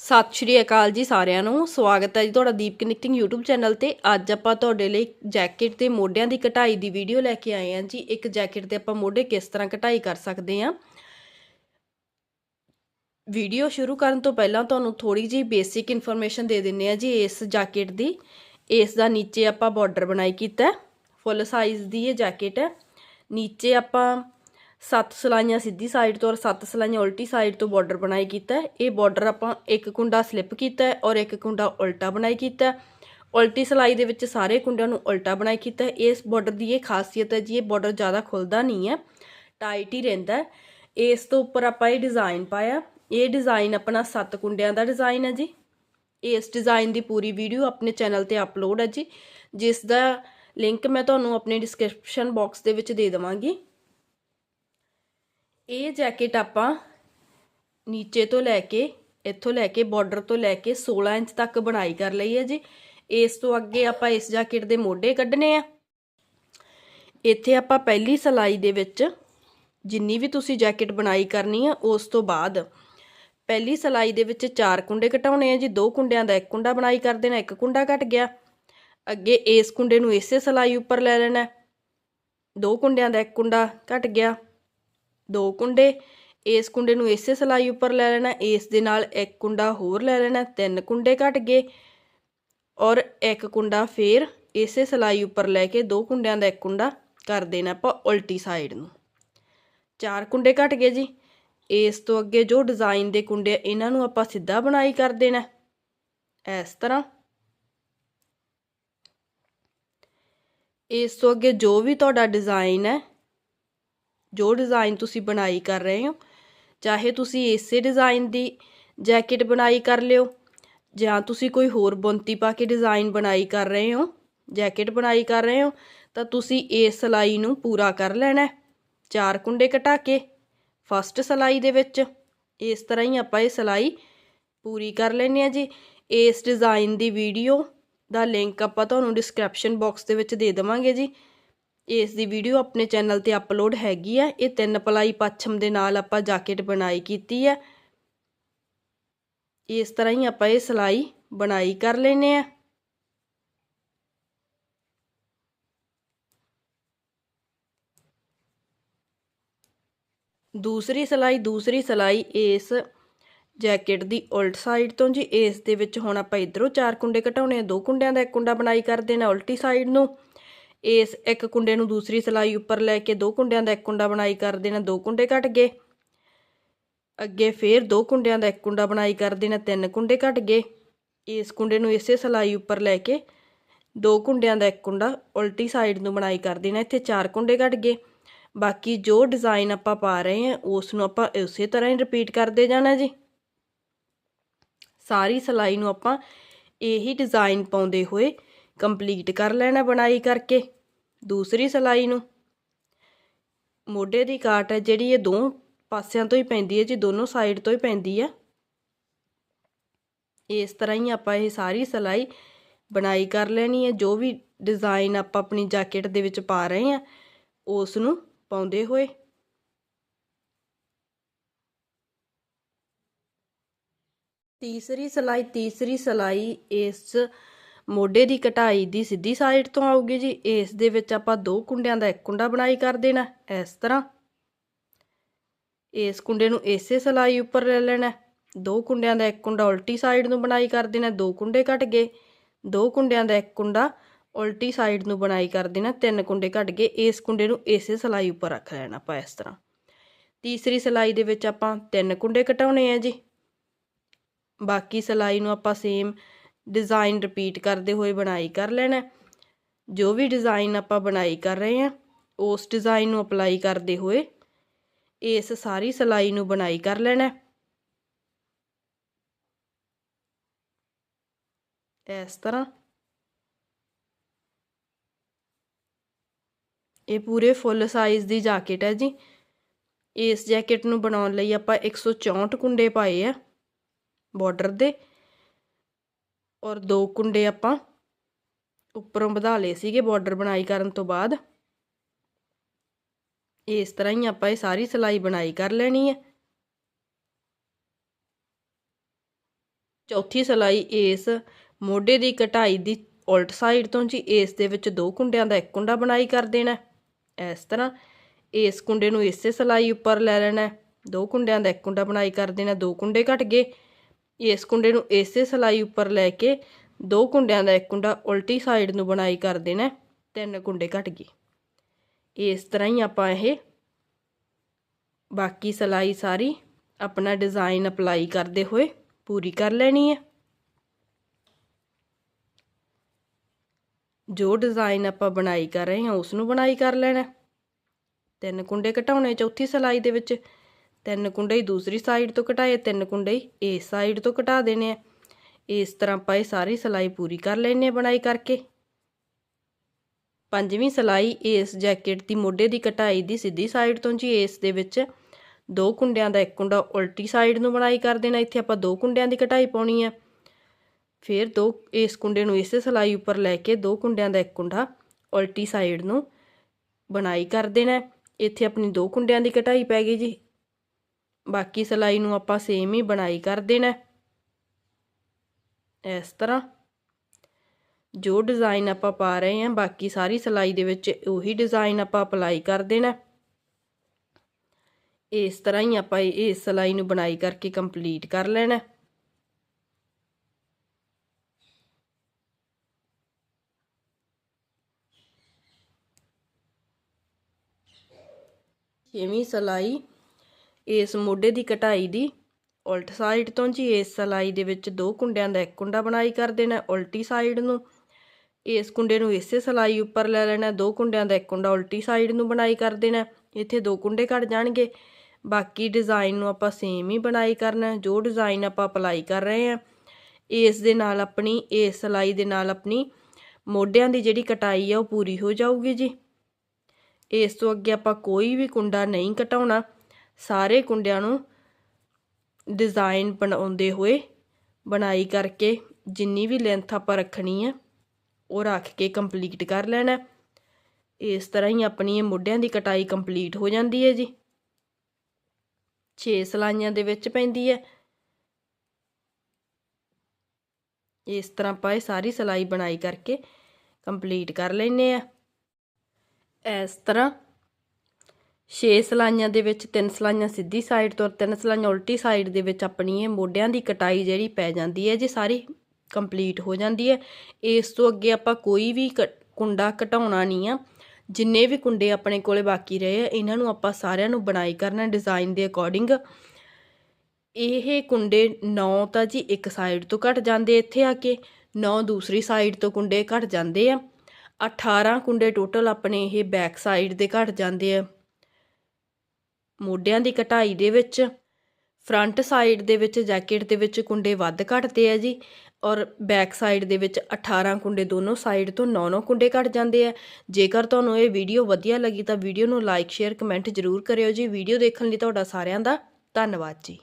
ਸਤਿ ਸ਼੍ਰੀ ਅਕਾਲ ਜੀ ਸਾਰਿਆਂ ਨੂੰ। ਸਵਾਗਤ ਹੈ ਜੀ ਤੁਹਾਡਾ ਦੀਪ ਕਨੈਕਟਿੰਗ YouTube ਚੈਨਲ ਤੇ। ਅੱਜ ਆਪਾਂ ਤੁਹਾਡੇ ਲਈ ਜੈਕਟ ਦੇ ਮੋਢਿਆਂ ਦੀ ਕਢਾਈ ਦੀ ਵੀਡੀਓ ਲੈ ਕੇ ਆਏ ਹਾਂ ਜੀ। ਇੱਕ ਜੈਕਟ ਤੇ ਆਪਾਂ ਮੋਢੇ ਕਿਸ ਤਰ੍ਹਾਂ ਕਢਾਈ ਕਰ ਸਕਦੇ ਹਾਂ। ਵੀਡੀਓ ਸ਼ੁਰੂ ਕਰਨ ਤੋਂ ਪਹਿਲਾਂ ਤੁਹਾਨੂੰ ਥੋੜੀ ਜਿਹੀ ਬੇਸਿਕ ਇਨਫੋਰਮੇਸ਼ਨ ਦੇ ਦਿੰਨੇ ਆ ਜੀ ਇਸ ਜੈਕਟ ਦੀ। ਇਸ ਦਾ ਨੀਚੇ ਆਪਾਂ ਬਾਰਡਰ ਬਣਾਈ ਕੀਤਾ ਫੁੱਲ ਸਾਈਜ਼ ਦੀ ਇਹ ਜੈਕਟ ਹੈ। ਨੀਚੇ ਆਪਾਂ ਸੱਤ ਸਲਾਈਆਂ ਸਿੱਧੀ ਸਾਈਡ ਤੋਂ ਔਰ ਸੱਤ ਸਲਾਈਆਂ ਉਲਟੀ ਸਾਈਡ ਤੋਂ ਬਾਰਡਰ ਬਣਾਈ ਕੀਤਾ ਇਹ ਬਾਰਡਰ ਆਪਾਂ ਇੱਕ ਕੁੰਡਾ ਸਲਿੱਪ ਕੀਤਾ ਔਰ ਇੱਕ ਕੁੰਡਾ ਉਲਟਾ ਬਣਾਈ ਕੀਤਾ ਉਲਟੀ ਸਲਾਈ ਦੇ ਵਿੱਚ ਸਾਰੇ ਕੁੰਡਿਆਂ ਨੂੰ ਉਲਟਾ ਬਣਾਈ ਕੀਤਾ ਇਸ ਬਾਰਡਰ ਦੀ ਇਹ ਖਾਸੀਅਤ ਹੈ ਜੀ, ਇਹ ਬਾਰਡਰ ਜ਼ਿਆਦਾ ਖੁੱਲਦਾ ਨਹੀਂ ਹੈ ਟਾਈਟ ਹੀ ਰਹਿੰਦਾ ਇਸ ਤੋਂ ਉੱਪਰ ਆਪਾਂ ਇਹ ਡਿਜ਼ਾਈਨ ਪਾਇਆ। ਇਹ ਡਿਜ਼ਾਈਨ ਆਪਣਾ ਸੱਤ ਕੁੰਡਿਆਂ ਦਾ ਡਿਜ਼ਾਈਨ ਹੈ ਜੀ। ਇਸ ਡਿਜ਼ਾਈਨ ਦੀ ਪੂਰੀ ਵੀਡੀਓ ਆਪਣੇ ਚੈਨਲ ਤੇ ਅਪਲੋਡ ਹੈ ਜੀ। ਜਿਸ ਦਾ ਲਿੰਕ ਮੈਂ ਤੁਹਾਨੂੰ ਆਪਣੇ ਡਿਸਕ੍ਰਿਪਸ਼ਨ ਬਾਕਸ ਦੇ ਵਿੱਚ ਦੇ ਦੇਵਾਂਗੀ। ਇਹ ਜੈਕਟ ਆਪਾਂ ਨੀਚੇ ਤੋਂ ਲੈ ਕੇ, ਇੱਥੋਂ ਲੈ ਕੇ ਬਾਰਡਰ ਤੋਂ ਲੈ ਕੇ 16 ਇੰਚ ਤੱਕ ਬਣਾਈ ਕਰ ਲਈ ਹੈ ਜੀ। ਇਸ ਤੋਂ ਅੱਗੇ ਆਪਾਂ ਇਸ ਜੈਕਟ ਦੇ ਮੋਢੇ ਕੱਢਣੇ ਆ। ਇੱਥੇ ਆਪਾਂ ਪਹਿਲੀ ਸਲਾਈ ਦੇ ਵਿੱਚ ਜਿੰਨੀ ਵੀ ਤੁਸੀਂ ਜੈਕਟ ਬਣਾਈ ਕਰਨੀ ਆ, ਉਸ ਤੋਂ ਬਾਅਦ ਪਹਿਲੀ ਸਲਾਈ ਦੇ ਵਿੱਚ ਚਾਰ ਕੁੰਡੇ ਘਟਾਉਣੇ ਆ ਜੀ। ਦੋ ਕੁੰਡਿਆਂ ਦਾ ਇੱਕ ਕੁੰਡਾ ਬਣਾਈ ਕਰ ਦੇਣਾ, ਇੱਕ ਕੁੰਡਾ ਘਟ ਗਿਆ। ਅੱਗੇ ਇਸ ਕੁੰਡੇ ਨੂੰ ਇਸੇ ਸਲਾਈ ਉੱਪਰ ਲੈ ਲੈਣਾ। ਦੋ ਕੁੰਡਿਆਂ ਦਾ ਇੱਕ ਕੁੰਡਾ ਘਟ ਗਿਆ। ਦੋ ਕੁੰਡੇ, ਇਸ ਕੁੰਡੇ ਨੂੰ ਇਸੇ ਸਲਾਈ ਉੱਪਰ ਲੈ ਲੈਣਾ, ਇਸ ਦੇ ਨਾਲ ਇੱਕ ਕੁੰਡਾ ਹੋਰ ਲੈ ਲੈਣਾ, ਤਿੰਨ ਕੁੰਡੇ ਘਟ ਗਏ ਔਰ ਇੱਕ ਕੁੰਡਾ ਫੇਰ ਇਸੇ ਸਲਾਈ ਉੱਪਰ ਲੈ ਕੇ ਦੋ ਕੁੰਡਿਆਂ ਦਾ ਇੱਕ ਕੁੰਡਾ ਕਰ ਦੇਣਾ ਆਪਾਂ ਉਲਟੀ ਸਾਈਡ ਨੂੰ। ਚਾਰ ਕੁੰਡੇ ਘਟ ਗਏ ਜੀ। ਇਸ ਤੋਂ ਅੱਗੇ ਜੋ ਡਿਜ਼ਾਈਨ ਦੇ ਕੁੰਡੇ ਇਹਨਾਂ ਨੂੰ ਆਪਾਂ ਸਿੱਧਾ ਬਣਾਈ ਕਰ ਦੇਣਾ। ਇਸ ਤਰ੍ਹਾਂ। ਇਸ ਤੋਂ ਅੱਗੇ ਜੋ ਵੀ ਤੁਹਾਡਾ ਡਿਜ਼ਾਈਨ ਹੈ ਜੋ ਡਿਜ਼ਾਈਨ ਤੁਸੀਂ ਬਣਾਈ ਕਰ ਰਹੇ ਹੋ, ਚਾਹੇ ਤੁਸੀਂ ਇਸੇ ਡਿਜ਼ਾਈਨ ਦੀ ਜੈਕਟ ਬਣਾਈ ਕਰ ਲਿਓ, ਜਾਂ ਤੁਸੀਂ ਕੋਈ ਹੋਰ ਬੁਣਤੀ ਪਾ ਕੇ ਡਿਜ਼ਾਈਨ ਬਣਾਈ ਕਰ ਰਹੇ ਹੋ ਜੈਕਟ ਬਣਾਈ ਕਰ ਰਹੇ ਹੋ, ਤਾਂ ਤੁਸੀਂ ਇਸ ਸਲਾਈ ਨੂੰ ਪੂਰਾ ਕਰ ਲੈਣਾ ਚਾਰ ਕੁੰਡੇ ਘਟਾ ਕੇ ਫਸਟ ਸਲਾਈ ਦੇ ਵਿੱਚ, ਇਸ ਤਰ੍ਹਾਂ ਹੀ ਆਪਾਂ ਇਹ ਸਲਾਈ ਪੂਰੀ ਕਰ ਲੈਣੀ ਆ ਜੀ। ਇਸ ਡਿਜ਼ਾਈਨ ਦੀ ਵੀਡੀਓ ਦਾ ਲਿੰਕ ਆਪਾਂ ਤੁਹਾਨੂੰ ਡਿਸਕ੍ਰਿਪਸ਼ਨ ਬਾਕਸ ਦੇ ਵਿੱਚ ਦੇ ਦੇਵਾਂਗੇ ਜੀ। ਇਸ ਦੀ ਵੀਡੀਓ ਆਪਣੇ ਚੈਨਲ ਤੇ ਅਪਲੋਡ ਹੈਗੀ ਆ। ਇਹ ਤਿੰਨ ਪਲਾਈ ਪੱਛਮ ਦੇ ਨਾਲ ਆਪਾਂ ਜੈਕਟ ਬਣਾਈ ਕੀਤੀ ਹੈ ਇਸ ਤਰ੍ਹਾਂ ਹੀ ਆਪਾਂ ਇਹ ਸਲਾਈ ਬਣਾਈ ਕਰ ਲੈਨੇ ਆ। ਦੂਸਰੀ ਸਲਾਈ ਦੂਸਰੀ ਸਲਾਈ ਇਸ ਜੈਕਟ ਦੀ ਉਲਟ ਸਾਈਡ ਤੋਂ ਜੀ। ਇਸ ਦੇ ਵਿੱਚ ਹੁਣ ਆਪਾਂ ਇਧਰੋਂ ਚਾਰ ਕੁੰਡੇ ਘਟਾਉਣੇ ਆ। ਦੋ ਕੁੰਡਿਆਂ ਦਾ ਇੱਕ ਕੁੰਡਾ ਬਣਾਈ ਕਰ ਦੇਣਾ ਉਲਟੀ ਸਾਈਡ ਨੂੰ। ਇਸ ਇੱਕ ਕੁੰਡੇ ਨੂੰ ਦੂਸਰੀ ਸਲਾਈ ਉੱਪਰ ਲੈ ਕੇ ਦੋ ਕੁੰਡਿਆਂ ਦਾ ਇੱਕ ਕੁੰਡਾ ਬਣਾਈ ਕਰ ਦੇਣਾ, ਦੋ ਕੁੰਡੇ ਘਟ ਗਏ। ਅੱਗੇ ਫੇਰ ਦੋ ਕੁੰਡਿਆਂ ਦਾ ਇੱਕ ਕੁੰਡਾ ਬਣਾਈ ਕਰ ਦੇਣਾ, ਤਿੰਨ ਕੁੰਡੇ ਘਟ ਗਏ। ਇਸ ਕੁੰਡੇ ਨੂੰ ਇਸੇ ਸਲਾਈ ਉੱਪਰ ਲੈ ਕੇ ਦੋ ਕੁੰਡਿਆਂ ਦਾ ਇੱਕ ਕੁੰਡਾ ਉਲਟੀ ਸਾਈਡ ਨੂੰ ਬਣਾਈ ਕਰ ਦੇਣਾ, ਇੱਥੇ ਚਾਰ ਕੁੰਡੇ ਘਟ ਗਏ। ਬਾਕੀ ਜੋ ਡਿਜ਼ਾਈਨ ਆਪਾਂ ਪਾ ਰਹੇ ਹਾਂ, ਉਸ ਨੂੰ ਆਪਾਂ ਉਸੇ ਤਰ੍ਹਾਂ ਹੀ ਰਿਪੀਟ ਕਰਦੇ ਜਾਣਾ ਜੀ। ਸਾਰੀ ਸਲਾਈ ਨੂੰ ਆਪਾਂ ਇਹੀ ਡਿਜ਼ਾਈਨ ਪਾਉਂਦੇ ਹੋਏ ਕੰਪਲੀਟ ਕਰ ਲੈਣਾ ਬਣਾਈ ਕਰਕੇ, ਦੂਸਰੀ ਸਲਾਈ ਨੂੰ। ਮੋਢੇ ਦੀ ਕਾਟ ਹੈ ਜਿਹੜੀ ਇਹ ਦੋ ਪਾਸਿਆਂ ਤੋਂ ਹੀ ਪੈਂਦੀ ਹੈ, ਜੀ ਦੋਨੋਂ ਸਾਈਡ ਤੋਂ ਹੀ ਪੈਂਦੀ ਹੈ। ਇਸ ਤਰ੍ਹਾਂ ਹੀ ਆਪਾਂ ਇਹ ਸਾਰੀ ਸਲਾਈ ਬਣਾਈ ਕਰ ਲੈਣੀ ਹੈ। ਜੋ ਵੀ ਡਿਜ਼ਾਈਨ ਆਪਾਂ ਆਪਣੀ ਜੈਕਟ ਦੇ ਵਿੱਚ ਪਾ ਰਹੇ ਹਾਂ, ਉਸ ਨੂੰ ਪਾਉਂਦੇ ਹੋਏ। ਤੀਸਰੀ ਸਲਾਈ ਤੀਸਰੀ ਸਲਾਈ ਇਸ ਮੋਢੇ ਦੀ ਕਟਾਈ ਦੀ ਸਿੱਧੀ ਸਾਈਡ ਤੋਂ ਆਊਗੀ ਜੀ। ਇਸ ਦੇ ਵਿੱਚ ਆਪਾਂ ਦੋ ਕੁੰਡਿਆਂ ਦਾ ਇੱਕ ਕੁੰਡਾ ਬਣਾਈ ਕਰ ਦੇਣਾ ਇਸ ਤਰ੍ਹਾਂ। ਇਸ ਕੁੰਡੇ ਨੂੰ ਇਸੇ ਸਲਾਈ ਉੱਪਰ ਲੈ ਲੈਣਾ ਦੋ ਕੁੰਡਿਆਂ ਦਾ ਇੱਕ ਕੁੰਡਾ ਉਲਟੀ ਸਾਈਡ ਨੂੰ ਬਣਾਈ ਕਰ ਦੇਣਾ ਦੋ ਕੁੰਡੇ ਘਟ ਗਏ। ਦੋ ਕੁੰਡਿਆਂ ਦਾ ਇੱਕ ਕੁੰਡਾ ਉਲਟੀ ਸਾਈਡ ਨੂੰ ਬਣਾਈ ਕਰ ਦੇਣਾ ਤਿੰਨ ਕੁੰਡੇ ਘਟ ਗਏ। ਇਸ ਕੁੰਡੇ ਨੂੰ ਇਸੇ ਸਲਾਈ ਉੱਪਰ ਰੱਖ ਲੈਣਾ ਆਪਾਂ ਇਸ ਤਰ੍ਹਾਂ। ਤੀਸਰੀ ਸਲਾਈ ਦੇ ਵਿੱਚ ਆਪਾਂ ਤਿੰਨ ਕੁੰਡੇ ਘਟਾਉਣੇ ਆ ਜੀ। ਬਾਕੀ ਸਲਾਈ ਨੂੰ ਆਪਾਂ ਸੇਮ ਡਿਜ਼ਾਈਨ ਰਿਪੀਟ ਕਰਦੇ ਹੋਏ ਬਣਾਈ ਕਰ ਲੈਣਾ ਜੋ ਵੀ ਡਿਜ਼ਾਈਨ ਆਪਾਂ ਬਣਾਈ ਕਰ ਰਹੇ ਹਾਂ, ਉਸ ਡਿਜ਼ਾਈਨ ਨੂੰ ਅਪਲਾਈ ਕਰਦੇ ਹੋਏ ਇਸ ਸਾਰੀ ਸਲਾਈ ਨੂੰ ਬਣਾਈ ਕਰ ਲੈਣਾ ਇਸ ਤਰ੍ਹਾਂ ਇਹ ਪੂਰੇ ਫੁੱਲ ਸਾਈਜ਼ ਦੀ ਜੈਕਟ ਹੈ ਜੀ। ਇਸ ਜੈਕਟ ਨੂੰ ਬਣਾਉਣ ਲਈ ਆਪਾਂ 164 ਕੁੰਡੇ ਪਾਏ ਆ ਬਾਰਡਰ ਦੇ। ਔਰ ਦੋ ਕੁੰਡੇ ਆਪਾਂ ਉੱਪਰੋਂ ਵਧਾ ਲਏ ਸੀਗੇ ਬਾਰਡਰ ਬਣਾਈ ਕਰਨ ਤੋਂ ਬਾਅਦ। ਇਸ ਤਰ੍ਹਾਂ ਹੀ ਆਪਾਂ ਇਹ ਸਾਰੀ ਸਿਲਾਈ ਬਣਾਈ ਕਰ ਲੈਣੀ ਹੈ। ਚੌਥੀ ਸਿਲਾਈ ਇਸ ਮੋਢੇ ਦੀ ਕਟਾਈ ਦੀ ਉਲਟ ਸਾਈਡ ਤੋਂ ਜੀ, ਇਸ ਦੇ ਵਿੱਚ ਦੋ ਕੁੰਡਿਆਂ ਦਾ ਇੱਕ ਕੁੰਡਾ ਬਣਾਈ ਕਰ ਦੇਣਾ ਇਸ ਤਰ੍ਹਾਂ ਇਸ ਕੁੰਡੇ ਨੂੰ ਇਸੇ ਸਿਲਾਈ ਉੱਪਰ ਲੈ ਲੈਣਾ ਦੋ ਕੁੰਡਿਆਂ ਦਾ ਇੱਕ ਕੁੰਡਾ ਬਣਾਈ ਕਰ ਦੇਣਾ ਦੋ ਕੁੰਡੇ ਘਟ ਗਏ। ਇਸ ਕੁੰਡੇ ਨੂੰ ਇਸੇ ਸਲਾਈ ਉੱਪਰ ਲੈ ਕੇ ਦੋ ਕੁੰਡਿਆਂ ਦਾ ਇੱਕ ਕੁੰਡਾ ਉਲਟੀ ਸਾਈਡ ਨੂੰ ਬਣਾਈ ਕਰ ਦੇਣਾ ਤਿੰਨ ਕੁੰਡੇ ਘਟ ਗਏ। ਇਸ ਤਰ੍ਹਾਂ ਹੀ ਆਪਾਂ ਇਹ ਬਾਕੀ ਸਲਾਈ ਸਾਰੀ ਆਪਣਾ ਡਿਜ਼ਾਈਨ ਅਪਲਾਈ ਕਰਦੇ ਹੋਏ ਪੂਰੀ ਕਰ ਲੈਣੀ ਹੈ। ਜੋ ਡਿਜ਼ਾਈਨ ਆਪਾਂ ਬਣਾਈ ਕਰ ਰਹੇ ਹਾਂ, ਉਸ ਨੂੰ ਬਣਾਈ ਕਰ ਲੈਣਾ ਤਿੰਨ ਕੁੰਡੇ ਘਟਾਉਣੇ ਚੌਥੀ ਸਲਾਈ ਦੇ ਵਿੱਚ। ਤਿੰਨ ਕੁੰਡੇ ਦੂਸਰੀ ਸਾਈਡ ਤੋਂ ਘਟਾਏ ਤਿੰਨ ਕੁੰਡੇ ਇਸ ਸਾਈਡ ਤੋਂ ਘਟਾ ਦੇਣੇ ਆ। ਇਸ ਤਰ੍ਹਾਂ ਆਪਾਂ ਇਹ ਸਾਰੀ ਸਲਾਈ ਪੂਰੀ ਕਰ ਲੈਣੀ ਹੈ ਬਣਾਈ ਕਰਕੇ। ਪੰਜਵੀਂ ਸਲਾਈ ਇਸ ਜੈਕਟ ਦੀ ਮੋਢੇ ਦੀ ਕਟਾਈ ਦੀ ਸਿੱਧੀ ਸਾਈਡ ਤੋਂ ਜੀ, ਇਸ ਦੇ ਵਿੱਚ ਦੋ ਕੁੰਡਿਆਂ ਦਾ ਇੱਕ ਕੁੰਡਾ ਉਲਟੀ ਸਾਈਡ ਨੂੰ ਬਣਾਈ ਕਰ ਦੇਣਾ, ਇੱਥੇ ਆਪਾਂ ਦੋ ਕੁੰਡਿਆਂ ਦੀ ਕਟਾਈ ਪਾਉਣੀ ਹੈ ਫਿਰ ਦੋ, ਇਸ ਕੁੰਡੇ ਨੂੰ ਇਸੇ ਸਲਾਈ ਉੱਪਰ ਲੈ ਕੇ ਦੋ ਕੁੰਡਿਆਂ ਦਾ ਇੱਕ ਕੁੰਡਾ ਉਲਟੀ ਸਾਈਡ ਨੂੰ ਬਣਾਈ ਕਰ ਦੇਣਾ। ਇੱਥੇ ਆਪਣੀ ਦੋ ਕੁੰਡਿਆਂ ਦੀ ਕਟਾਈ ਪੈ ਗਈ ਜੀ। ਬਾਕੀ ਸਲਾਈ ਨੂੰ ਆਪਾਂ ਸੇਮ ਹੀ ਬਣਾਈ ਕਰ ਦੇਣਾ ਇਸ ਤਰ੍ਹਾਂ ਜੋ ਡਿਜ਼ਾਈਨ ਆਪਾਂ ਪਾ ਰਹੇ ਹਾਂ, ਬਾਕੀ ਸਾਰੀ ਸਲਾਈ ਦੇ ਵਿੱਚ ਉਹੀ ਡਿਜ਼ਾਈਨ ਆਪਾਂ ਅਪਲਾਈ ਕਰ ਦੇਣਾ ਇਸ ਤਰ੍ਹਾਂ ਹੀ ਆਪਾਂ ਇਹ- ਇਸ ਸਲਾਈ ਨੂੰ ਬਣਾਈ ਕਰਕੇ ਕੰਪਲੀਟ ਕਰ ਲੈਣਾ ਛੇਵੀਂ ਸਲਾਈ ਇਸ ਮੋਢੇ ਦੀ ਕਟਾਈ ਦੀ ਉਲਟ ਸਾਈਡ ਤੋਂ ਜੀ ਇਸ ਸਲਾਈ ਦੇ ਵਿੱਚ ਦੋ ਕੁੰਡਿਆਂ ਦਾ ਇੱਕ ਕੁੰਡਾ ਬਣਾਈ ਕਰ ਦੇਣਾ ਉਲਟੀ ਸਾਈਡ ਨੂੰ। ਇਸ ਕੁੰਡੇ ਨੂੰ ਇਸੇ ਸਲਾਈ ਉੱਪਰ ਲੈ ਲੈਣਾ ਦੋ ਕੁੰਡਿਆਂ ਦਾ ਇੱਕ ਕੁੰਡਾ ਉਲਟੀ ਸਾਈਡ ਨੂੰ ਬਣਾਈ ਕਰ ਦੇਣਾ ਇੱਥੇ ਦੋ ਕੁੰਡੇ ਘਟ ਜਾਣਗੇ। ਬਾਕੀ ਡਿਜ਼ਾਈਨ ਨੂੰ ਆਪਾਂ ਸੇਮ ਹੀ ਬਣਾਈ ਕਰਨਾ ਜੋ ਡਿਜ਼ਾਈਨ ਆਪਾਂ ਅਪਲਾਈ ਕਰ ਰਹੇ ਹਾਂ। ਇਸ ਦੇ ਨਾਲ ਆਪਣੀ, ਇਸ ਸਲਾਈ ਦੇ ਨਾਲ ਆਪਣੀ ਮੋਢਿਆਂ ਦੀ ਜਿਹੜੀ ਕਟਾਈ ਆ, ਉਹ ਪੂਰੀ ਹੋ ਜਾਊਗੀ ਜੀ। ਇਸ ਤੋਂ ਅੱਗੇ ਆਪਾਂ ਕੋਈ ਵੀ ਕੁੰਡਾ ਨਹੀਂ ਘਟਾਉਣਾ ਸਾਰੇ ਕੁੰਡਿਆਂ ਨੂੰ ਡਿਜ਼ਾਈਨ ਬਣਾਉਂਦੇ ਹੋਏ ਬਣਾਈ ਕਰਕੇ ਜਿੰਨੀ ਵੀ ਲੈਂਥ ਆਪਾਂ ਰੱਖਣੀ ਹੈ ਉਹ ਰੱਖ ਕੇ ਕੰਪਲੀਟ ਕਰ ਲੈਣਾ। ਇਸ ਤਰ੍ਹਾਂ ਹੀ ਆਪਣੀ ਇਹ ਮੋਢਿਆਂ ਦੀ ਕਟਾਈ ਕੰਪਲੀਟ ਹੋ ਜਾਂਦੀ ਹੈ ਜੀ। 6 ਸਲਾਈਆਂ ਦੇ ਵਿੱਚ ਪੈਂਦੀ ਹੈ। ਇਸ ਤਰ੍ਹਾਂ ਆਪਾਂ ਇਹ ਸਾਰੀ ਸਲਾਈ ਬਣਾਈ ਕਰਕੇ ਕੰਪਲੀਟ ਕਰ ਲੈਨੇ ਆ ਇਸ ਤਰ੍ਹਾਂ 6 ਸਲਾਈਆਂ ਦੇ ਵਿੱਚ ਤਿੰਨ ਸਲਾਈਆਂ ਸਿੱਧੀ ਸਾਈਡ ਤੋਂ ਤਿੰਨ ਸਲਾਈਆਂ ਉਲਟੀ ਸਾਈਡ ਦੇ ਵਿੱਚ ਆਪਣੀ ਇਹ ਮੋਢਿਆਂ ਦੀ ਕਟਾਈ ਜਿਹੜੀ ਪੈ ਜਾਂਦੀ ਹੈ, ਜੀ ਸਾਰੀ ਕੰਪਲੀਟ ਹੋ ਜਾਂਦੀ ਹੈ। ਇਸ ਤੋਂ ਅੱਗੇ ਆਪਾਂ ਕੋਈ ਵੀ ਕ- ਕੁੰਡਾ ਘਟਾਉਣਾ ਨਹੀਂ ਆ। ਜਿੰਨੇ ਵੀ ਕੁੰਡੇ ਆਪਣੇ ਕੋਲੇ ਬਾਕੀ ਰਹੇ ਆ, ਇਹਨਾਂ ਨੂੰ ਆਪਾਂ ਸਾਰਿਆਂ ਨੂੰ ਬਣਾਈ ਕਰਨਾ ਡਿਜ਼ਾਈਨ ਦੇ ਅਕੋਰਡਿੰਗ ਇਹ ਕੁੰਡੇ 9 ਤਾਂ ਜੀ ਇੱਕ ਸਾਈਡ ਤੋਂ ਘਟ ਜਾਂਦੇ ਇੱਥੇ ਆ ਕੇ 9 ਦੂਸਰੀ ਸਾਈਡ ਤੋਂ ਕੁੰਡੇ ਘਟ ਜਾਂਦੇ ਆ। 18 ਕੁੰਡੇ ਟੋਟਲ ਆਪਣੇ ਇਹ ਬੈਕ ਸਾਈਡ ਦੇ ਘਟ ਜਾਂਦੇ ਆ। ਮੋਢਿਆਂ ਦੀ ਕਟਾਈ ਦੇ ਵਿੱਚ ਫਰੰਟ ਸਾਈਡ ਦੇ ਵਿੱਚ ਜੈਕਟ ਦੇ ਵਿੱਚ ਕੁੰਡੇ ਵੱਧ ਘਟਦੇ ਆ ਜੀ ਔਰ ਬੈਕ ਸਾਈਡ ਦੇ ਵਿੱਚ 18 ਕੁੰਡੇ ਦੋਨੋਂ ਸਾਈਡ ਤੋਂ 9-9 ਕੁੰਡੇ ਘਟ ਜਾਂਦੇ ਆ। ਜੇਕਰ ਤੁਹਾਨੂੰ ਇਹ ਵੀਡੀਓ ਵਧੀਆ ਲੱਗੀ ਤਾਂ ਵੀਡੀਓ ਨੂੰ ਲਾਈਕ ਸ਼ੇਅਰ ਕਮੈਂਟ ਜ਼ਰੂਰ ਕਰਿਓ ਜੀ। ਵੀਡੀਓ ਦੇਖਣ ਲਈ ਤੁਹਾਡਾ ਸਾਰਿਆਂ ਦਾ ਧੰਨਵਾਦ ਜੀ।